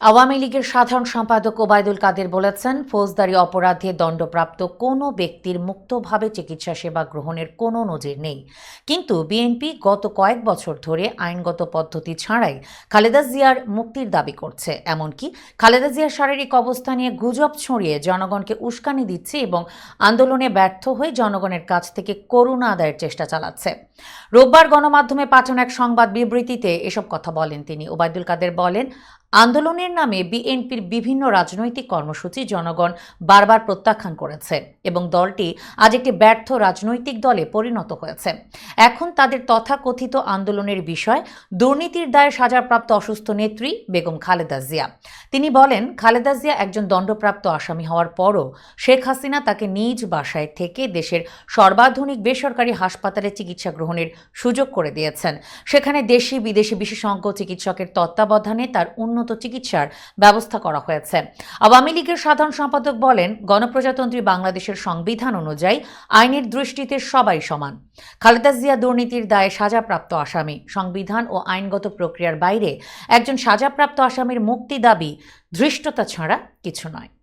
আওয়ামী লীগের সাধারণ সম্পাদক ওবায়দুল কাদের বলেছেন, ফৌজদারি অপরাধে দণ্ডপ্রাপ্ত কোনো ব্যক্তির মুক্তভাবে চিকিৎসা সেবা গ্রহণের কোনো নজির নেই। কিন্তু বিএনপি গত কয়েক বছর ধরে আইনগত পদ্ধতি ছাড়াই খালেদা জিয়ার মুক্তির দাবি করছে। এমনকি খালেদা জিয়ার শারীরিক অবস্থা নিয়ে গুজব ছড়িয়ে জনগণকে উস্কানি দিচ্ছে এবং আন্দোলনে ব্যর্থ হয়ে জনগণের কাছ থেকে করুণা আদায়ের চেষ্টা চালাচ্ছে। রোববার গণমাধ্যমে পাঠানো এক সংবাদ বিবৃতিতে এসব কথা বলেন তিনি। ওবায়দুল কাদের বলেন আন্দোলনের নামে বিএনপির বিভিন্ন রাজনৈতিক কর্মসূচি জনগণ বারবার প্রত্যাখ্যান করেছে এবং দলটি আজ একটি ব্যর্থ রাজনৈতিক দলে পরিণত হয়েছে। এখন তাদের তথাকথিত আন্দোলনের বিষয় দুর্নীতির দায়ে সাজাপ্রাপ্ত অসুস্থ নেত্রী বেগম খালেদা জিয়া। তিনি বলেন, খালেদা জিয়া একজন দণ্ডপ্রাপ্ত আসামি হওয়ার পরও শেখ হাসিনা তাকে নিজ বাসায় থেকে দেশের সর্বাধুনিক বেসরকারি হাসপাতালে চিকিৎসা গ্রহণের সুযোগ করে দিয়েছেন। সেখানে দেশি বিদেশি বিশেষজ্ঞ চিকিৎসকের তত্ত্বাবধানে তার উন্নত চিকিৎসার ব্যবস্থা করা হয়েছে। আওয়ামী লীগের সাধারণ সম্পাদক বলেন, গণপ্রজাতন্ত্রী বাংলাদেশের সংবিধান অনুযায়ী আইনের দৃষ্টিতে সবাই সমান। খালেদা জিয়া দুর্নীতির দায়ে সাজাপ্রাপ্ত আসামি। সংবিধান ও আইনগত প্রক্রিয়ার বাইরে একজন সাজাপ্রাপ্ত আসামির মুক্তি দাবি ধৃষ্টতা ছাড়া কিছু নয়।